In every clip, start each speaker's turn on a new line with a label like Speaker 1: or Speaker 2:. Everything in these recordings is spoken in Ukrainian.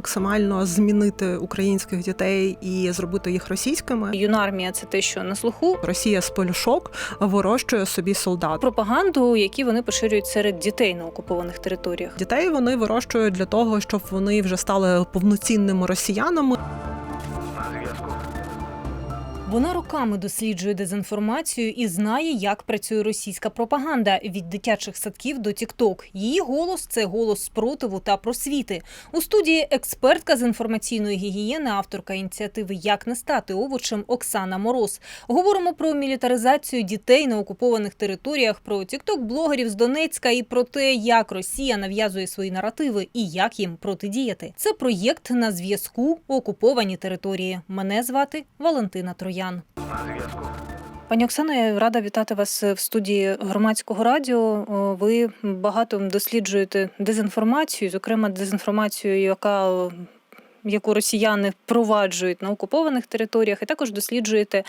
Speaker 1: максимально змінити українських дітей і зробити їх російськими.
Speaker 2: Юнармія це те, що на слуху.
Speaker 1: Росія з полюшок вирощує собі солдат.
Speaker 2: Пропаганду, які вони поширюють серед дітей на окупованих територіях.
Speaker 1: Дітей вони вирощують для того, щоб вони вже стали повноцінними росіянами.
Speaker 2: Вона роками досліджує дезінформацію і знає, як працює російська пропаганда від дитячих садків до Тікток. Її голос це голос спротиву та просвіти. У студії експертка з інформаційної гігієни, авторка ініціативи Як не стати овочем Оксана Мороз. Говоримо про мілітаризацію дітей на окупованих територіях, про тікток-блогерів з Донецька і про те, як Росія нав'язує свої наративи і як їм протидіяти. Це проєкт на зв'язку окуповані території. Мене звати Валентина Троян. Пані Оксано, я рада вітати вас в студії громадського радіо. Ви багато досліджуєте дезінформацію, зокрема дезінформацію, яка яку росіяни впроваджують на окупованих територіях, і також досліджуєте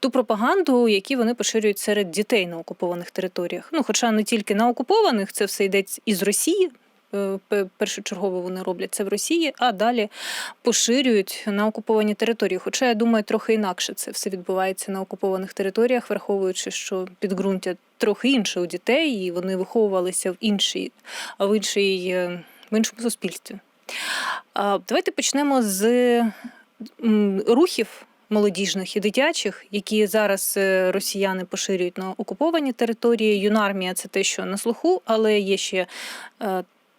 Speaker 2: ту пропаганду, яку вони поширюють серед дітей на окупованих територіях. Ну, хоча не тільки на окупованих, це все йде із Росії. Е, пе- Першочергово вони роблять це в Росії, а далі поширюють на окуповані території. Хоча я думаю, трохи інакше це все відбувається на окупованих територіях, враховуючи, що підґрунтя трохи інше у дітей, і вони виховувалися в іншій, в іншій, е, в іншому суспільстві. Давайте почнемо з рухів. Молодіжних і дитячих, які зараз е, росіяни поширюють на окуповані території. Юнармія це те, що на слуху, але є ще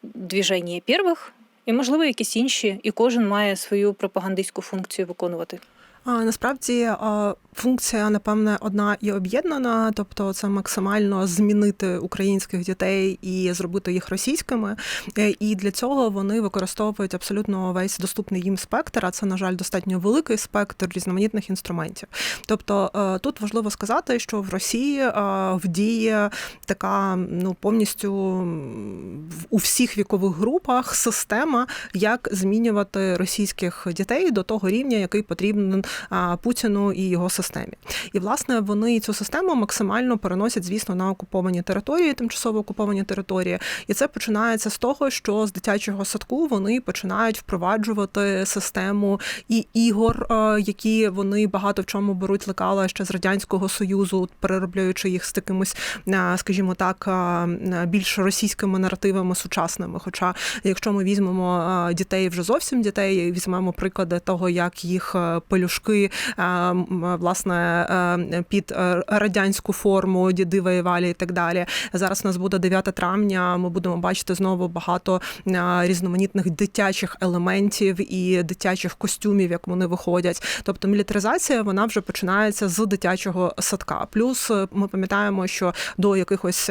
Speaker 2: двіження первих і, можливо, якісь інші, і кожен має свою пропагандистську функцію виконувати.
Speaker 1: Насправді функція, напевне, одна і об'єднана, тобто це максимально змінити українських дітей і зробити їх російськими. Е, І для цього вони використовують абсолютно весь доступний їм спектр. А це, на жаль, достатньо великий спектр різноманітних інструментів. Тобто е, тут важливо сказати, що в Росії е, вдіє така ну повністю у всіх вікових групах система, як змінювати російських дітей до того рівня, який потрібен Путіну і його системі. І власне вони цю систему максимально переносять, звісно, на окуповані території, тимчасово окуповані території. І це починається з того, що з дитячого садку вони починають впроваджувати систему і ігор, е, які вони багато в чому беруть лекала ще з радянського союзу, переробляючи їх з такимось, е, скажімо так, е, більш російськими наративами сучасними. Хоча, якщо ми візьмемо дітей вже зовсім дітей, візьмемо приклади того, як їх пелюшки е, власне е, під е, радянську форму діди воювали і так далі. Зараз у нас буде 9 травня. Ми будемо бачити знову багато різноманітних дитячих елементів і дитячих костюмів, як вони виходять. Тобто мілітаризація вона вже починається з дитячого садка. Плюс ми пам'ятаємо, що до якихось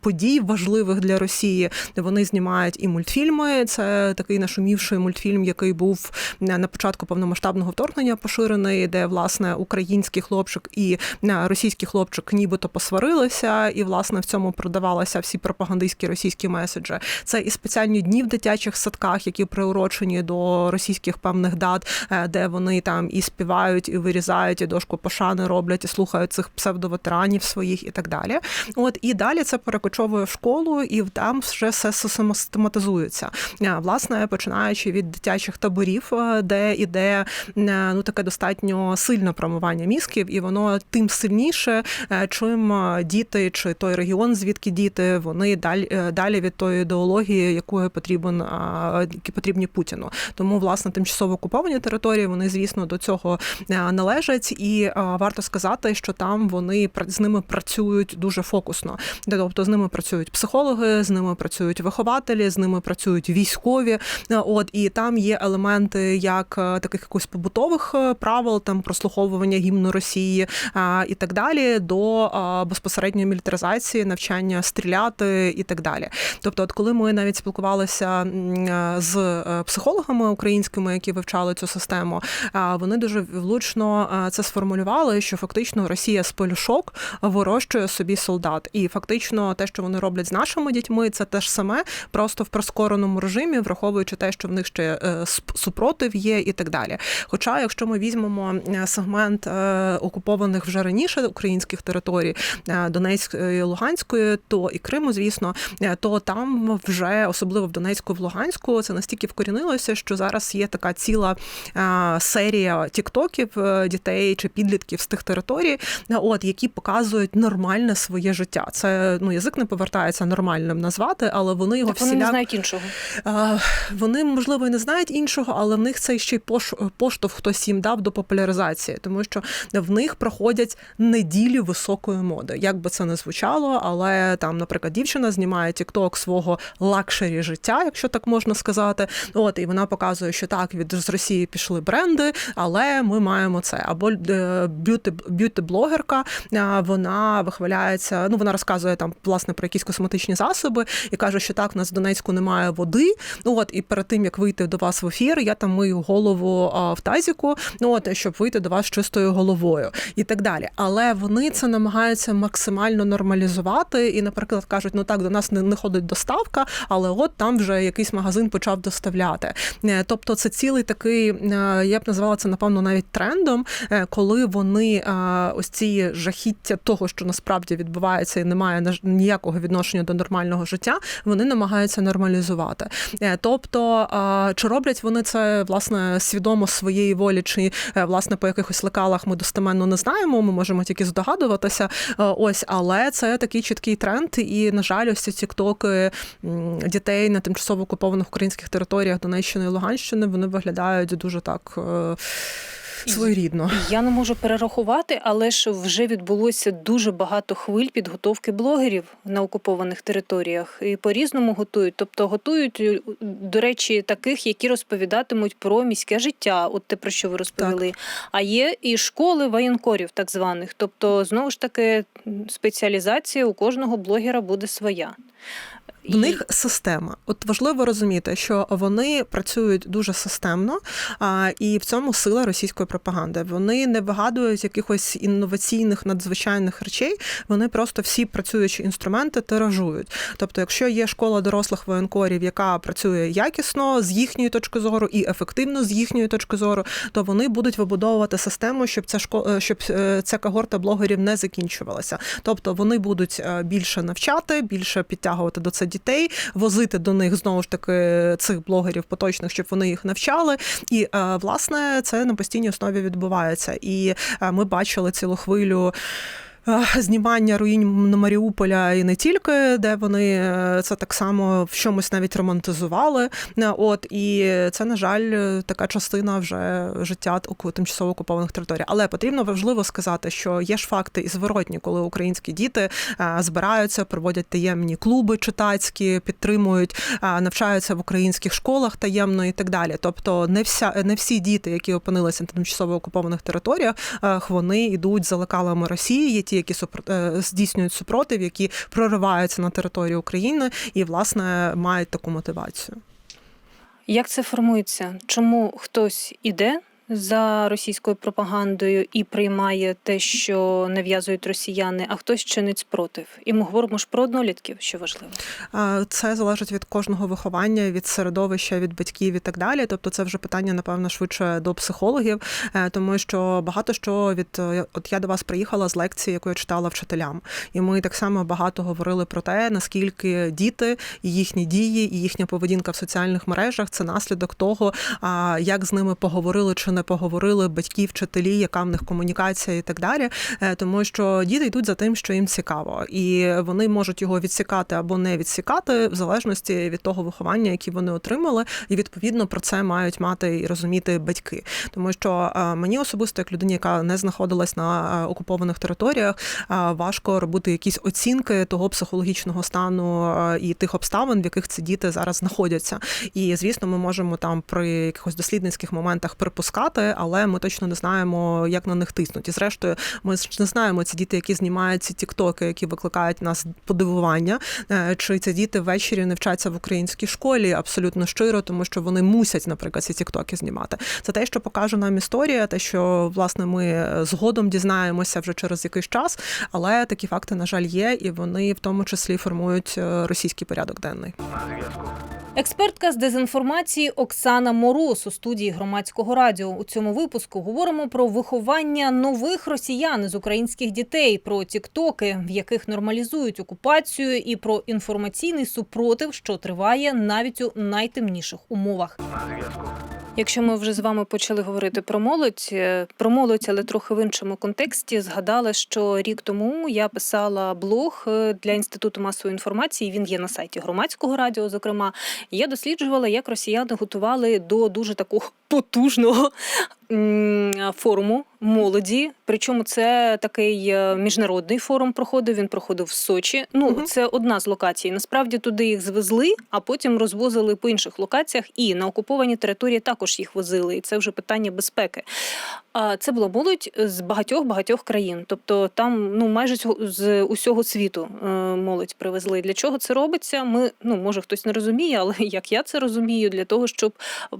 Speaker 1: подій важливих для Росії вони знімають і мультфільми. Це такий нашумівший мультфільм, який був на початку повномасштабного вторгнення поширений, де власне український хлопчик і е, російський хлопчик нібито посварилися, і власне в цьому продавалися всі пропагандистські російські меседжі. Це і спеціальні дні в дитячих садках, які приурочені до російських певних дат, е, де вони там і співають, і вирізають, і дошку пошани роблять, і слухають цих псевдоветеранів своїх і так далі. От і далі це перекочовує в школу, і там вже все систематизується. Е, Власне, починаючи від дитячих таборів, де іде ну таке достатньо сильне промивання мізків, і воно тим сильніше, е, чим е, діти чи той регіон, звідки діти, вони далі, е, далі від тої ідеології, якою потрібен які потрібні Путіну. Тому власне тимчасово окуповані території вони, звісно, до цього належать, і варто сказати, що там вони з ними працюють дуже фокусно. Тобто з ними працюють психологи, з ними працюють вихователі, з ними працюють військові. От і там є елементи як таких якось побутових е, правил, там прослуховування гімну Росії а, і так далі, до а, безпосередньої мілітаризації, навчання стріляти і так далі. Тобто, от коли ми навіть спілкувалися з е, психологами українськими, які вивчали цю систему, вони дуже влучно це сформулювали, що фактично Росія з полюшок вирощує собі солдат, і фактично те, що вони роблять з нашими дітьми, це те ж саме, просто в прискореному режимі, враховуючи те, що в них ще е, супротив є, і так далі. Хоча, якщо ми візьмемо візьмемо е, сегмент е, окупованих вже раніше українських територій е, Донецької, Луганської, то і Криму, звісно, то там вже особливо в Донецьку, в Луганську, це настільки вкорінилося, що зараз є така ціла серія тіктоків дітей чи підлітків з тих територій, от які показують нормальне своє життя. Це ну язик не повертається нормальним назвати, але вони його
Speaker 2: Так вони не знають іншого.
Speaker 1: Вони можливо і не знають іншого, але в них це ще й пош- поштовх хтось їм дав до популяризації, тому що в них проходять неділі високої моди. Як би це не звучало, але там, наприклад, дівчина знімає тікток свого лакшері життя, якщо так можна сказати. От і вона показує, що так від з Росії пішли бренди, але ми маємо це. Або е, б'юти б'юти-блогерка, вона вихваляється. Ну вона розказує там власне про якісь косметичні засоби і каже, що так, у нас в Донецьку немає води. Ну от і перед тим як вийти до вас в ефір, я там мию голову а, в тазіку, ну от щоб вийти до вас чистою головою і так далі. Але вони це намагаються максимально нормалізувати. І, наприклад, кажуть, ну так, до нас не, не ходить доставка, але от там вже якийсь магазин почав доставляти. Е, Тобто, це цілий такий, е, я б назвала це напевно навіть трендом, е, коли вони ось ці жахіття того, що насправді відбувається і немає ніякого відношення до нормального життя, вони намагаються нормалізувати. Тобто, чи роблять вони це власне свідомо своєї волі, чи власне по якихось лекалах ми достеменно не знаємо. Ми можемо тільки здогадуватися. Е, Ось, але це такий чіткий тренд. І на жаль, ось ці тіктоки дітей на тимчасово окупованих українських територіях Донеччини і Луганщини вони виглядають дуже так. Своєрідно.
Speaker 2: Я не можу перерахувати, але ж вже відбулося дуже багато хвиль підготовки блогерів на окупованих територіях і по-різному готують. Тобто готують, е, до речі, таких, які розповідатимуть про міське життя, от те, про що ви розповіли. А є і школи воєнкорів, так званих. Тобто, знову ж таки, спеціалізація у кожного блогера буде своя.
Speaker 1: В них система. От важливо розуміти, що вони працюють дуже системно, а, і в цьому сила російської пропаганди. Вони не вигадують якихось інноваційних надзвичайних речей. Вони просто всі працюючі інструменти тиражують. Тобто, якщо є школа дорослих воєнкорів, яка працює якісно з їхньої точки зору і ефективно з їхньої точки зору, то вони будуть вибудовувати систему, щоб ця школа, щоб е, ця когорта блогерів не закінчувалася. Тобто вони будуть е, більше навчати, більше підтягувати до це дітей, возити до них знову ж таки цих блогерів поточних, щоб вони їх навчали. І е, власне це на постійній основі відбувається. І е, ми бачили цілу хвилю. Е, Знімання руїн на Маріуполя і не тільки, де вони е, це так само в чомусь навіть романтизували. Е, От і це, на жаль, така частина вже життя тимчасово окупованих територій. Але потрібно важливо сказати, що є ж факти і зворотні, коли українські діти збираються, проводять таємні клуби читацькі, підтримують, навчаються в українських школах таємно і так далі. Тобто, не вся не всі діти, які опинилися на тимчасово окупованих територіях, вони йдуть за лекалами Росії. Є ті, які е, здійснюють супротив, які прориваються на територію України і власне мають таку мотивацію.
Speaker 2: Як це формується? Чому хтось іде за російською пропагандою і приймає те, що нав'язують росіяни, а хтось чинить спротив? І ми говоримо ж про однолітків, що важливо.
Speaker 1: Це залежить від кожного виховання, від середовища, від батьків і так далі. Тобто, це вже питання, напевно, швидше до психологів, е, тому що багато що від е, от я до вас приїхала з лекції, яку я читала вчителям, і ми так само багато говорили про те, наскільки діти і їхні дії, і їхня поведінка в соціальних мережах це наслідок того, як з ними поговорили чи не поговорили батьки, вчителі, яка в них комунікація і так далі. Е, Тому що діти йдуть за тим, що їм цікаво, і вони можуть його відсікати або не відсікати в залежності від того виховання, яке вони отримали, і відповідно про це мають мати і розуміти батьки. Тому що е, мені особисто, як людині, яка не знаходилась на е, окупованих територіях, важко робити якісь оцінки того психологічного стану і тих обставин, в яких ці діти зараз знаходяться. І звісно, ми можемо там при якихось дослідницьких моментах припускати, але ми точно не знаємо, як на них тиснуть. І зрештою, ми ж не знаємо ці діти, які знімають ці тіктоки, які викликають нас подивування. е, Чи ці діти ввечері не вчаться в українській школі абсолютно щиро, тому що вони мусять, наприклад, ці тіктоки знімати. Це те, що покаже нам історія, те, що власне ми згодом дізнаємося вже через якийсь час. Але такі факти, на жаль, є, і вони в тому числі формують е, російський порядок денний.
Speaker 2: Експертка з дезінформації Оксана Мороз у студії громадського радіо. У цьому випуску говоримо про виховання нових росіян з українських дітей, про тіктоки, в яких нормалізують окупацію, і про інформаційний супротив, що триває навіть у найтемніших умовах. Якщо ми вже з вами почали говорити про молодь, е, про молодь, але трохи в іншому контексті, згадала, що рік тому я писала блог е, для інституту масової інформації. Він є на сайті громадського радіо. Зокрема, я досліджувала, як росіяни готували до дуже такого потужного форуму молоді. Причому це такий е, міжнародний форум проходив. Він проходив в Сочі. Ну
Speaker 1: угу.
Speaker 2: це одна з локацій. Насправді туди їх звезли, а потім розвозили по інших локаціях. І на окуповані території також їх возили. І це вже питання безпеки. А це була молодь з багатьох багатьох країн. Тобто там ну майже з усього світу е, молодь привезли. Для чого це робиться? Ми ну може хтось не розуміє, але як я це розумію, для того, щоб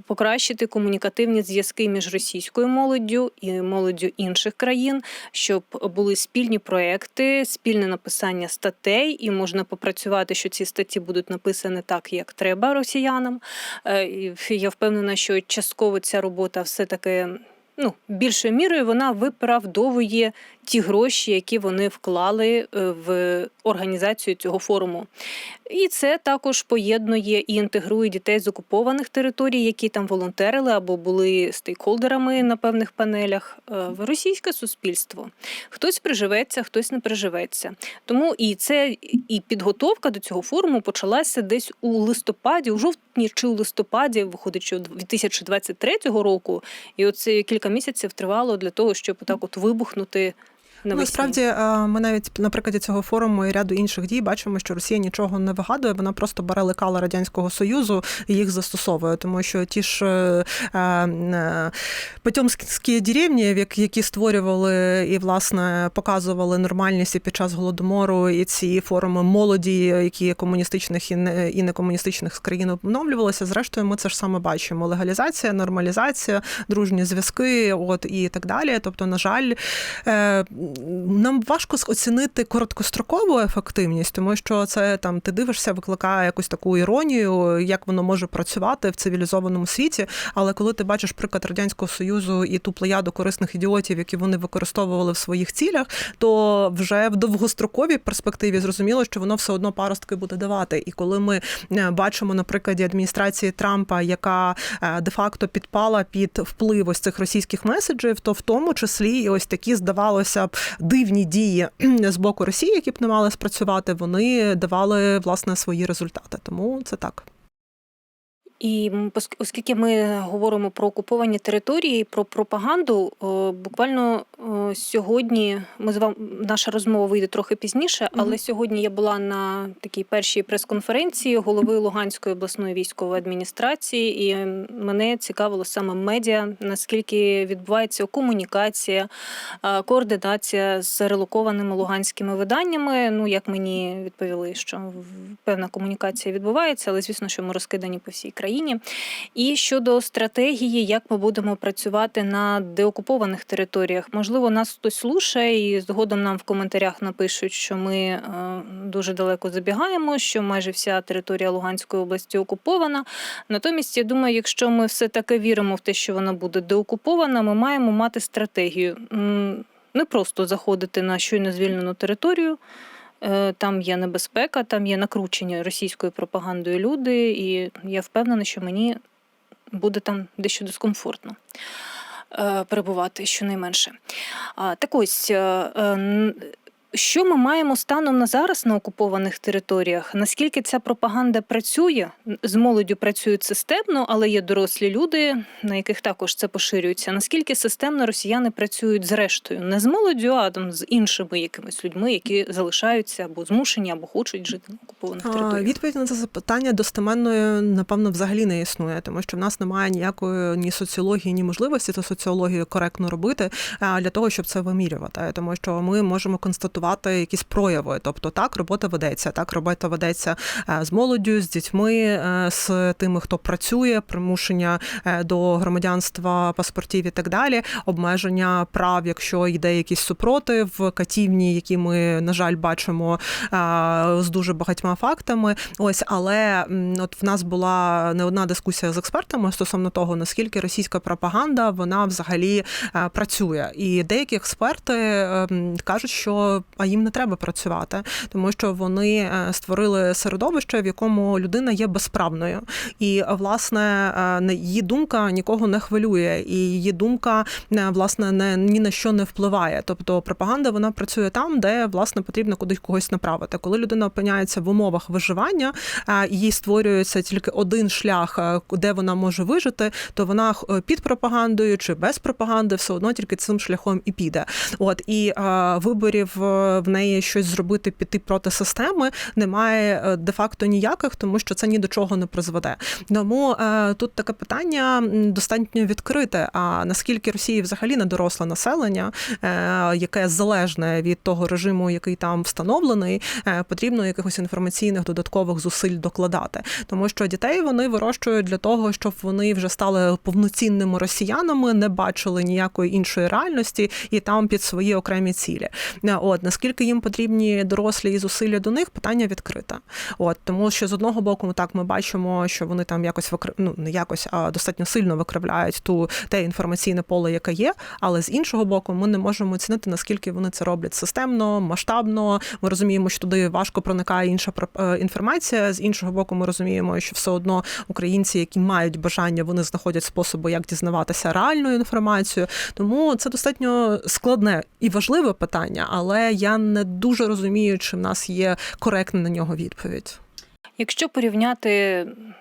Speaker 2: покращити комунікативні зв'язки між російською молоддю і молоддю інших країн, щоб були спільні проекти, спільне написання статей, і можна попрацювати, що ці статті будуть написані так, як треба росіянам. Е, Я впевнена, що частково ця робота все таки. Ну, більшою мірою вона виправдовує ті гроші, які вони вклали е, в організацію цього форуму. І це також поєднує і інтегрує дітей з окупованих територій, які там волонтерили або були стейкхолдерами на певних панелях, е, в російське суспільство. Хтось приживеться, хтось не приживеться. Тому і це і підготовка до цього форуму почалася десь у листопаді, у жовтні чи у листопаді, виходить, що 2023 року. І оце кілька місяців тривало для того, щоб так от вибухнути.
Speaker 1: Насправді, е, ми навіть на прикладі цього форуму і ряду інших дій бачимо, що Росія нічого не вигадує, вона просто бере лекала радянського союзу і їх застосовує, тому що ті ж е, е, потьомські деревні, які створювали і власне показували нормальність і під час голодомору, і ці форуми молоді, які комуністичних і не і некомуністичних країн обновлювалися. Зрештою, ми це ж саме бачимо: легалізація, нормалізація, дружні зв'язки, от і так далі. Тобто, на жаль, нам важко оцінити короткострокову ефективність, тому що це там ти дивишся, викликає якусь таку іронію, як воно може працювати в цивілізованому світі. Але коли ти бачиш приклад радянського союзу і ту плеяду корисних ідіотів, які вони використовували в своїх цілях, то вже в довгостроковій перспективі зрозуміло, що воно все одно паростки буде давати. І коли ми е, бачимо на прикладі адміністрації Трампа, яка е, де-факто підпала під вплив ось цих російських меседжів, то в тому числі і ось такі здавалося б дивні дії з боку Росії, які б не мали спрацювати, вони давали власне свої результати. Тому це так.
Speaker 2: І оскільки ми говоримо про окуповані території, про пропаганду, буквально сьогодні ми з вами наша розмова вийде трохи пізніше, але
Speaker 1: Мгм.
Speaker 2: сьогодні я була на такій першій прес-конференції голови Луганської обласної військової адміністрації, і мене цікавило саме медіа, наскільки відбувається комунікація, координація з релокованими луганськими виданнями. Ну як мені відповіли, що певна комунікація відбувається, але звісно, що ми розкидані по всій країні. І щодо стратегії, як ми будемо працювати на деокупованих територіях, можливо, нас хтось слушає, і згодом нам в коментарях напишуть, що ми е, дуже далеко забігаємо, що майже вся територія Луганської області окупована. Натомість, я думаю, якщо ми все таки віримо в те, що вона буде деокупована, ми маємо мати стратегію. Не просто заходити на щойно звільнену територію. Е, Там є небезпека, там є накручення російською пропагандою люди, і я впевнена, що мені буде там дещо дискомфортно е, перебувати щонайменше. Так ось, е, що ми маємо станом на зараз на окупованих територіях? Наскільки ця пропаганда працює? З молоддю працюють системно, але є дорослі люди, на яких також це поширюється. Наскільки системно росіяни працюють з рештою? Не з молоддю, а там з іншими якимись людьми, які залишаються або змушені, або хочуть жити на окупованих
Speaker 1: А,
Speaker 2: територіях?
Speaker 1: Відповідь на це запитання достеменної, напевно, взагалі не існує, тому що в нас немає ніякої ні соціології, ні можливості це соціологію коректно робити а, для того, щоб це вимірювати. Тому що ми можемо констатувати. Імітувати якісь прояви. Тобто, так робота ведеться. Так, робота ведеться е, з молоддю, з дітьми, е, з тими, хто працює, примушення е, до громадянства паспортів і так далі, обмеження прав, якщо йде якийсь супротив, катівні, які ми на жаль бачимо з дуже багатьма фактами. Ось, але от в нас була не одна дискусія з експертами стосовно того, наскільки російська пропаганда вона взагалі працює. І деякі експерти е, кажуть, що а їм не треба працювати, тому що вони е, створили середовище, в якому людина є безправною. І власне е, її думка нікого не хвилює, і її думка е, власне не ні на що не впливає. Тобто пропаганда вона працює там, де власне потрібно кудись когось направити. Коли людина опиняється в умовах виживання, їй створюється тільки один шлях, де вона може вижити, то вона під пропагандою чи без пропаганди все одно тільки цим шляхом і піде. От і виборів в неї щось зробити, піти проти системи немає е, де-факто ніяких, тому що це ні до чого не призведе. Тому е, тут таке питання достатньо відкрите. А наскільки Росії взагалі не доросле населення, е, яке залежне від того режиму, який там встановлений, потрібно якихось інформаційних додаткових зусиль докладати, тому що дітей вони вирощують для того, щоб вони вже стали повноцінними росіянами, не бачили ніякої іншої реальності і там під свої окремі цілі. От наскільки їм потрібні дорослі і зусилля до них, питання відкрите. От тому, що з одного боку, так ми бачимо, що вони там якось викр... ну, не якось, а достатньо сильно викривляють ту те інформаційне поле, яке є. Але з іншого боку, ми не можемо оцінити наскільки вони це роблять системно, масштабно. Ми розуміємо, що туди важко проникає інша е, інформація. З іншого боку, ми розуміємо, що все одно українці, які мають бажання, вони знаходять способи, як дізнаватися реальну інформацію. Тому це достатньо складне і важливе питання, але я не дуже розумію, чи в нас є коректна на нього відповідь.
Speaker 2: Якщо порівняти,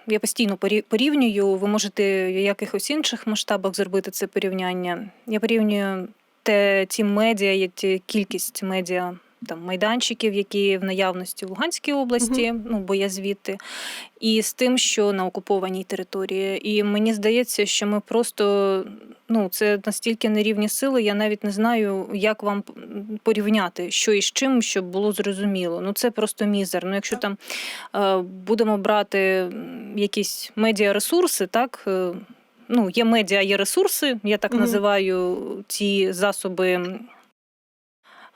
Speaker 2: я постійно порі- порівнюю, ви можете в якихось інших масштабах зробити це порівняння. Я порівнюю те, ті медіа, ті кількість медіа. Там майданчиків, які в наявності в Луганській області, ну бо я звідти, і з тим, що на окупованій території. І мені здається, що ми просто ну це настільки нерівні сили. Я навіть не знаю, як вам порівняти, що і з чим, щоб було зрозуміло. Ну це просто мізер. Ну, якщо там е, будемо брати якісь медіаресурси, так. е, Ну, є медіа, є ресурси, я так
Speaker 1: Мгм.
Speaker 2: називаю ці засоби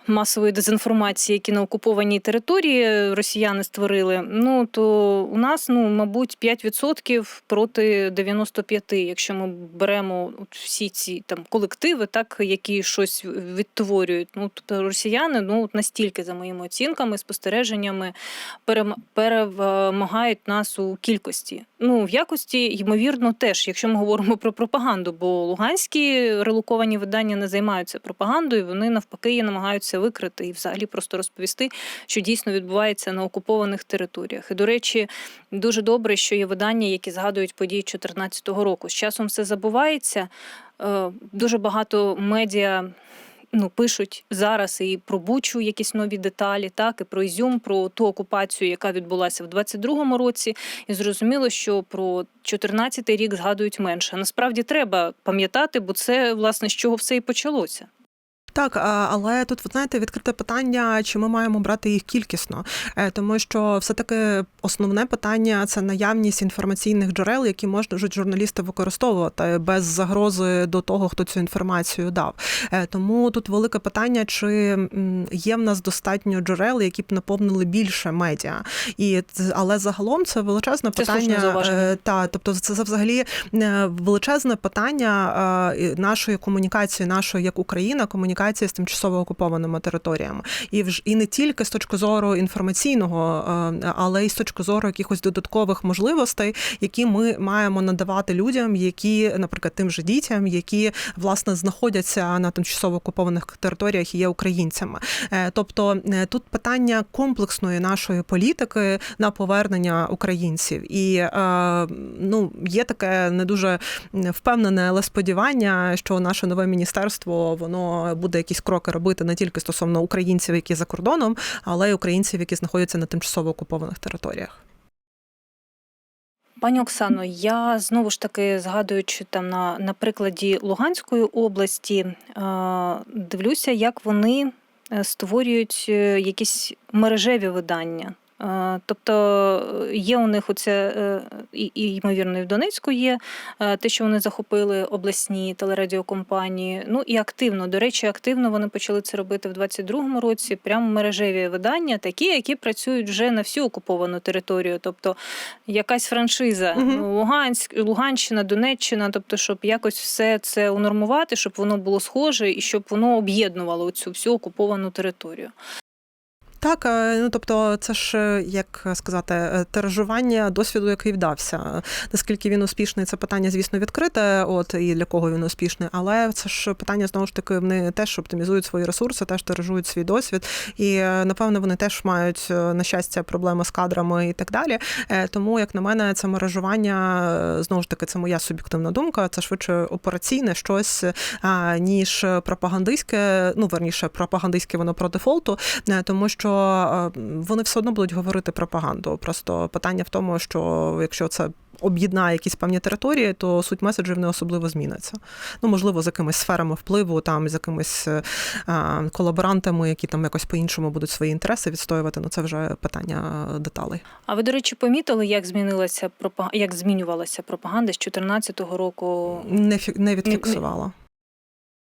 Speaker 2: масової дезінформації, які на окупованій території росіяни створили. Ну то у нас, ну мабуть, 5% проти 95%, якщо ми беремо всі ці там колективи, так які щось відтворюють. Ну тобто росіяни, ну настільки за моїми оцінками, спостереженнями, перем- перемагають нас у кількості. Ну в якості, ймовірно, теж, якщо ми говоримо про пропаганду, бо луганські релоковані видання не займаються пропагандою, вони навпаки її намагаються викрити і взагалі просто розповісти, що дійсно відбувається на окупованих територіях. І до речі, дуже добре, що є видання, які згадують події 2014 року. З часом все забувається. Е, Дуже багато медіа. Ну, пишуть зараз і про Бучу якісь нові деталі, так і про Ізюм, про ту окупацію, яка відбулася в 22-му році. І зрозуміло, що про 14-й рік згадують менше. Насправді треба пам'ятати, бо це власне з чого все і почалося.
Speaker 1: Так, але тут, ви знаєте, відкрите питання, чи ми маємо брати їх кількісно, Е, тому що все-таки основне питання це наявність інформаційних джерел, які можуть журналісти використовувати без загрози до того, хто цю інформацію дав. Е, Тому тут велике питання, чи є в нас достатньо джерел, які б наповнили більше медіа. І але загалом це величезне
Speaker 2: Це
Speaker 1: питання. е, Та, тобто, це, взагалі величезне питання нашої комунікації, нашої як Україна, комунікації з тимчасово окупованими територіями, і вж і не тільки з точки зору інформаційного, е, але й з точки зору якихось додаткових можливостей, які ми маємо надавати людям, які, наприклад, тим же дітям, які власне знаходяться на тимчасово окупованих територіях і є українцями. Е, Тобто е, тут питання комплексної нашої політики на повернення українців, і ну є таке не дуже впевнене, але сподівання, що наше нове міністерство воно буде якісь кроки робити не тільки стосовно українців, які за кордоном, але й українців, які знаходяться на тимчасово окупованих територіях.
Speaker 2: Пані Оксано, я знову ж таки згадуючи там на, на прикладі Луганської області, е, дивлюся, як вони е, створюють е, якісь мережеві видання. Тобто е, є у них оце, е, і, і ймовірно, і в Донецьку є е, те, що вони захопили обласні телерадіокомпанії. Ну і активно, до речі, активно вони почали це робити в 22-му році. Прямо мережеві видання, такі, які працюють вже на всю окуповану територію. Тобто якась франшиза ну, Луганськ, Луганщина, Донеччина, тобто, щоб якось все це унормувати, щоб воно було схоже і щоб воно об'єднувало цю всю окуповану територію.
Speaker 1: Так, е, ну тобто, це ж е, як сказати, е, тиражування досвіду, який вдався. Наскільки він успішний, це питання, звісно, відкрите. От і для кого він успішний, але це ж питання знову ж таки. Вони теж оптимізують свої ресурси, теж тиражують свій досвід. І напевно вони теж мають на щастя проблеми з кадрами і так далі. Тому, як на мене, це мережування знову ж таки, це моя суб'єктивна думка. Це швидше операційне щось ніж пропагандистське. Ну верніше, пропагандистське воно про дефолту, тому що е, вони все одно будуть говорити пропаганду. Просто питання в тому, що якщо це. Об'єднає якісь певні території, то суть меседжів не особливо зміниться. Ну, можливо, з якимись сферами впливу, там з якимись е, колаборантами, які там якось по-іншому будуть свої інтереси відстоювати. Ну це вже питання деталей.
Speaker 2: А ви, до речі, помітили, як змінилася пропа- як змінювалася пропаганда з 2014 року?
Speaker 1: Не фі- не відфіксувала.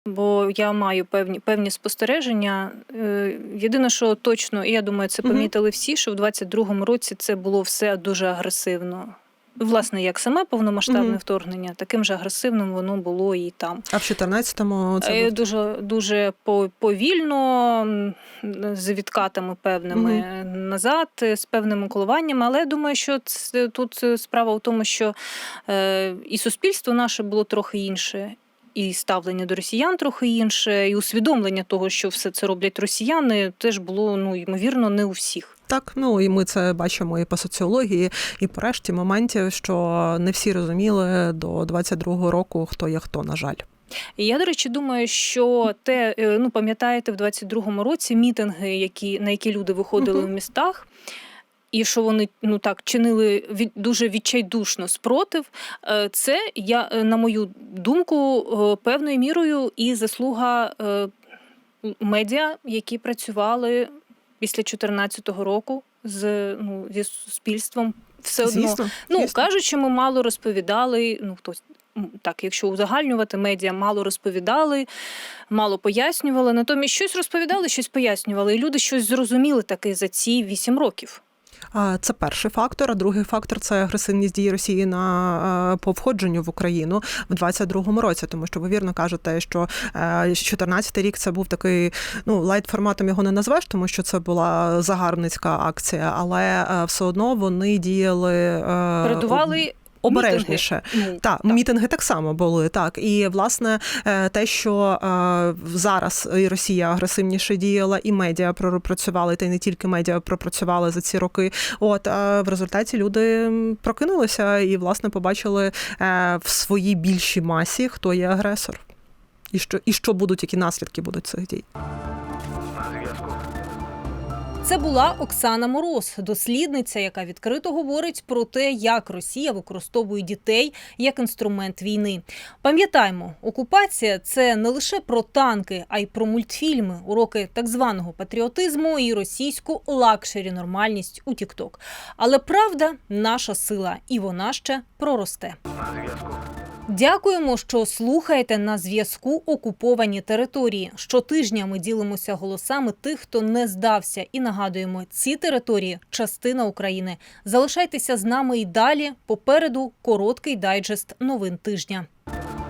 Speaker 2: Бо я маю певні певні спостереження. Е, Єдине, що точно, і я думаю, це помітили всі, що в 22-му році це було все дуже агресивно. Власне, як саме повномасштабне
Speaker 1: Мгм.
Speaker 2: вторгнення, таким же агресивним воно було і там.
Speaker 1: А в 14-му це
Speaker 2: Е,
Speaker 1: був
Speaker 2: Дуже дуже повільно, з відкатами певними назад, е, з певними коливаннями. Але я думаю, що це, тут справа в тому, що е, і суспільство наше було трохи інше. І ставлення до росіян трохи інше, і усвідомлення того, що все це роблять росіяни, теж було ну ймовірно не у всіх.
Speaker 1: Так, ну і ми це бачимо і по соціології, і по решті моментів, що не всі розуміли до 22-го року, хто є хто, на жаль.
Speaker 2: І я, до речі, думаю, що те, е, ну пам'ятаєте, в 22-му році мітинги, які на які люди виходили
Speaker 1: Мгм.
Speaker 2: в містах. І що вони ну так чинили від дуже відчайдушно спротив. е, Це я е, на мою думку е, певною мірою і заслуга медіа, які працювали після 2014 року з ну зі суспільством. Все одно
Speaker 1: Звісно,
Speaker 2: Ну,
Speaker 1: звісно.
Speaker 2: кажуть, що ми мало розповідали. Ну, хтось так, якщо узагальнювати, медіа мало розповідали, мало пояснювали. Натомість щось розповідали, щось пояснювали. І люди щось зрозуміли таки за ці вісім років.
Speaker 1: Це перший фактор. А другий фактор це агресивність дії Росії на е, по входженню в Україну в 22-му році. Тому що ви вірно кажете, що 14-й рік це був такий, ну лайт форматом його не назвеш, тому що це була загарбницька акція, але е, все одно вони діяли е,
Speaker 2: Передували
Speaker 1: обережніше.
Speaker 2: мітинги. Ну,
Speaker 1: Так, мітинги так само були. Так, і власне е, те, що е, зараз і Росія агресивніше діяла, і медіа пропрацювали, та й не тільки медіа пропрацювали за ці роки. От а в результаті люди прокинулися і власне побачили е, в своїй більшій масі, хто є агресор. І що, і що будуть, які наслідки будуть цих дій.
Speaker 2: Це була Оксана Мороз, дослідниця, яка відкрито говорить про те, як Росія використовує дітей як інструмент війни. Пам'ятаємо, окупація це не лише про танки, а й про мультфільми, уроки так званого патріотизму і російську лакшері нормальність у Тікток. Але правда наша сила, і вона ще проросте. Дякуємо, що слухаєте на зв'язку окуповані території. Щотижня ми ділимося голосами тих, хто не здався, і нагадуємо, ці території частина України. Залишайтеся з нами і далі. Попереду короткий дайджест новин тижня.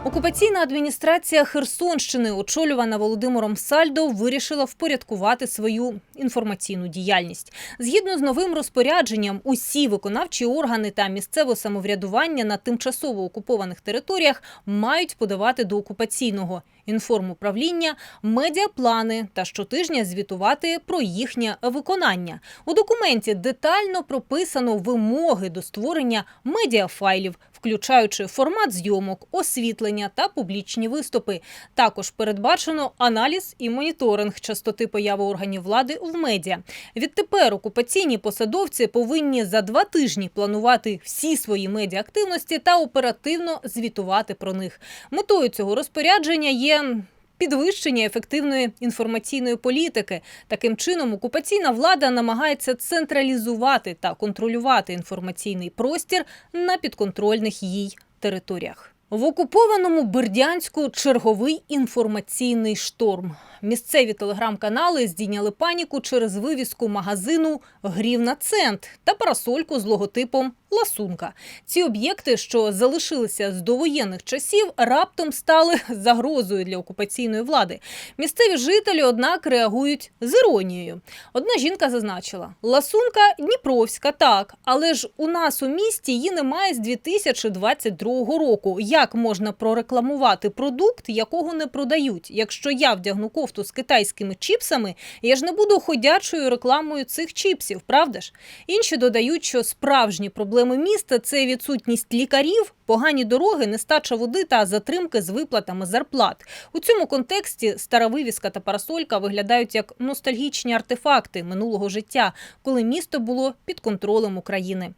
Speaker 2: Окупаційна адміністрація Херсонщини, очолювана Володимиром Сальдо, вирішила впорядкувати свою інформаційну діяльність. Згідно з новим розпорядженням, усі виконавчі органи та місцеве самоврядування на тимчасово окупованих територіях мають подавати до окупаційного інформуправління медіаплани та щотижня звітувати про їхнє виконання. У документі детально прописано вимоги до створення медіафайлів, включаючи формат зйомок, освітлення та публічні виступи. Також передбачено аналіз і моніторинг частоти появи органів влади в медіа. Відтепер окупаційні посадовці повинні за два тижні планувати всі свої медіаактивності та оперативно звітувати про них. Метою цього розпорядження є підвищення ефективної інформаційної політики. Таким чином, окупаційна влада намагається централізувати та контролювати інформаційний простір на підконтрольних їй територіях. В окупованому Бердянську черговий інформаційний шторм. Місцеві телеграм-канали здійняли паніку через вивіску магазину Грівна Цент та парасольку з логотипом Ласунка. Ці об'єкти, що залишилися з довоєнних часів, раптом стали загрозою для окупаційної влади. Місцеві жителі, однак, реагують з іронією. Одна жінка зазначила: Ласунка Дніпровська, так, але ж у нас у місті її немає з 2022 року. Як можна прорекламувати продукт, якого не продають? Якщо я вдягну кофту з китайськими чіпсами, я ж не буду ходячою рекламою цих чіпсів, правда ж? Інші додають, що справжні проблеми міста це відсутність лікарів, погані дороги, нестача води та затримки з виплатами зарплат. У цьому контексті стара вивіска та парасолька виглядають як ностальгічні артефакти минулого життя, коли місто було під контролем України.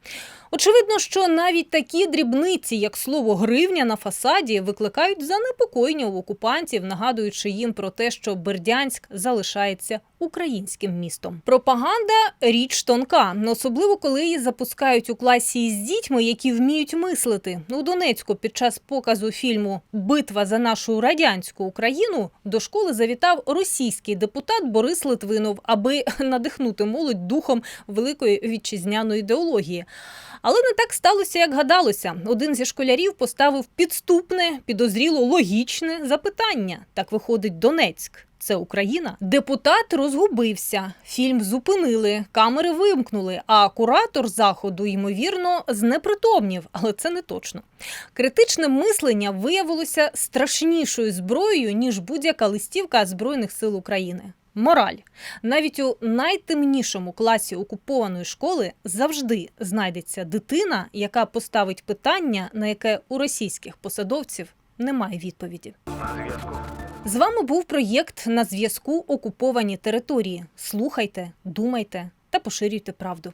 Speaker 2: Очевидно, що навіть такі дрібниці, як слово гривня на фасаді, викликають занепокоєння у окупантів, нагадуючи їм про те, що Бердянськ залишається українським містом. Пропаганда річ тонка, особливо коли її запускають у класі із дітьми, які вміють мислити. У Донецьку під час показу фільму Битва за нашу радянську Україну до школи завітав російський депутат Борис Литвинов, аби надихнути молодь духом великої вітчизняної ідеології. Але не так сталося, як гадалося. Один зі школярів поставив підступне, підозріло логічне запитання. Так виходить Донецьк. Це Україна. Депутат розгубився. Фільм зупинили, камери вимкнули. А куратор заходу, ймовірно, знепритомнів, але це не точно. Критичне мислення виявилося страшнішою зброєю ніж будь-яка листівка Збройних сил України. Мораль навіть у найтемнішому класі окупованої школи завжди знайдеться дитина, яка поставить питання, на яке у російських посадовців немає відповіді. З вами був проєкт на зв'язку Окуповані території. Слухайте, думайте та поширюйте правду.